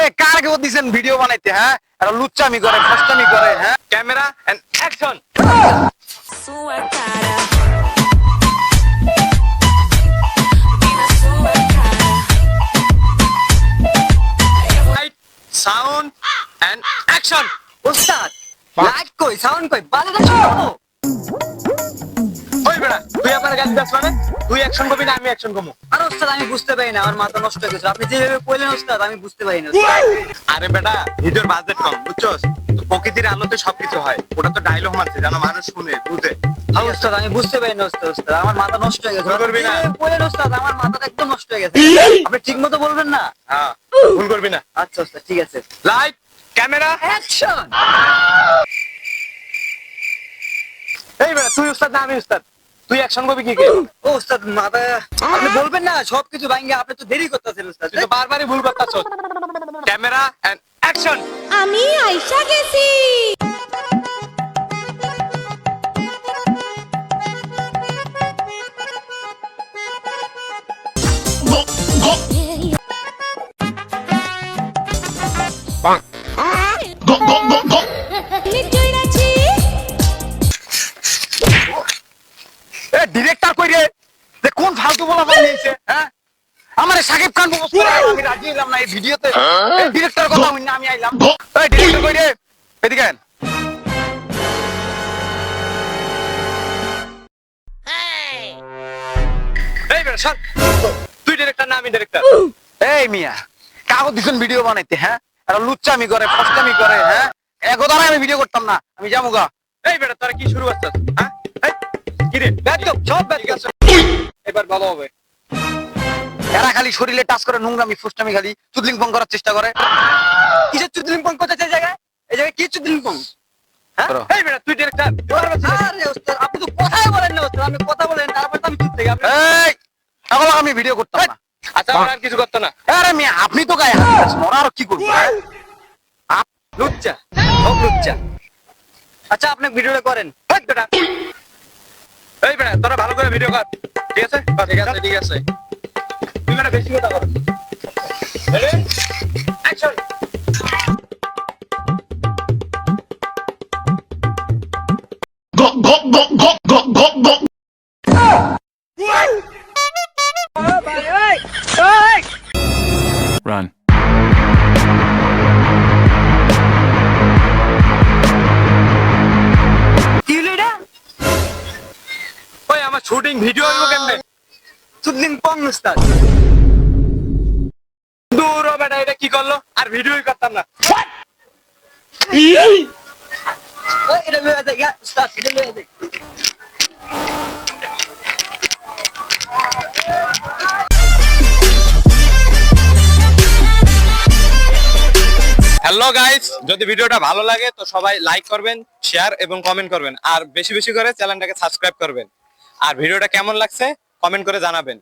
এই কার কে দিছেন ভিডিও বানাইতে হ্যাঁ? আর লুচ্চামি করে ফাস্টামি করে হ্যাঁ? Camera and action sound and action ওস্তাদ লাইট কই সাউন্ড কই বাজে দেখছ তো ওই বেড়া মানে? তুই অ্যাকশন করবি না আমি অ্যাকশন করব। আর ওস্তাদ আমি বুঝতে পারি না আমার মাথা নষ্ট হয়ে গেছে। আপনি যেভাবে কইলেন ওস্তাদ আমি বুঝতে পারি না। আরে বেটা ভিডিওর বাজেট কম বুঝছস? প্রকৃতির আলোতে সবকিছু হয়। ওটা তো ডায়লগ মারছে যেন মানুষ শুনে বুঝে। হ্যাঁ ওস্তাদ আমি বুঝতে পারি না ওস্তাদ ওস্তাদ আমার মাথা নষ্ট হয়ে গেছে। করবি না। যেভাবে ওস্তাদ আমার মাথাটা একদম নষ্ট হয়ে গেছে। আপনি ঠিক মতো বলবেন না? হ্যাঁ ভুল করবি না। আচ্ছা ওস্তাদ ঠিক আছে। লাইট ক্যামেরা অ্যাকশন এই বেটা তুই উস্তাদ না আমি উস্তাদ তুই অ্যাকশন করবি কি কে? ও ওস্তাদ মাথা আপনি বলবেন না সবকিছু ভাঙ্গে আপনি তো দেরি করতেছেন ওস্তাদ তুই তো বারবারই ভুল করতাছস ক্যামেরা এন্ড অ্যাকশন আমি আইসা গেছি। নিশ্চয় এ ডিরেক্টর কই রে যে কোন ফালতু বলা বানিয়েছে হ্যাঁ? আমারে সাকিব খান আমি রাজি হলাম না এই ভিডিওতে। এই ডিরেক্টর কথা হইনা আমি আইলাম। এই ডিরেক্টর কই রে এদিকে তুই ডিরেক্টর না আমি ডিরেক্টর এই মিয়া কাগজ দিছেন ভিডিও বানাইতে হ্যাঁ? আর লুচ্চামি করে ফস্টামি করে হ্যাঁ? একদা আমি ভিডিও করতাম না আমি যাব গা। এই বেটা তোরা কি শুরু করছিস হ্যাঁ? এবার ভালো হবে। এরা খালি শরীরে টাচ করে নোংরামি খালি করার চেষ্টা করে। কিসের এই জায়গায়? এই জায়গায় কি হ্যাঁ? এই বেটা তুই ডিরেক্টর আরে ওস্তাদ আপনি তো কথাই বলেন না ওস্তাদ আপনি কথা বলেন তারপর তো আমি চুপ থেকে আপনি এই তাহলে আমি ভিডিও করতাম না। আচ্ছা আর কিছু করতো না। আরে আপনি তো গায়ে হাত আর কি করব হ্যাঁ? লুচ্চা সব লুচ্চা। আচ্ছা আপনি ভিডিওটা করেন। বেটা এই বেটা তোরা ভালো করে ভিডিও কর ঠিক আছে? ঠিক আছে ঠিক আছে। তুমি মানে বেশি কথা কর অ্যাকশন Run. শুটিং ভিডিও হইব কেমনে? চুদলিং পং ওস্তাদ দূর বেটা এটা কি করল? আর ভিডিওই করতাম না। এটা লয়ে এটা লয়ে হ্যালো গাইস যদি ভিডিওটা ভালো লাগে তো সবাই লাইক করবেন শেয়ার এবং কমেন্ট করবেন। আর বেশি বেশি করে চ্যানেলটাকে সাবস্ক্রাইব করবেন। আর ভিডিওটা কেমন লাগছে? কমেন্ট করে জানাবেন।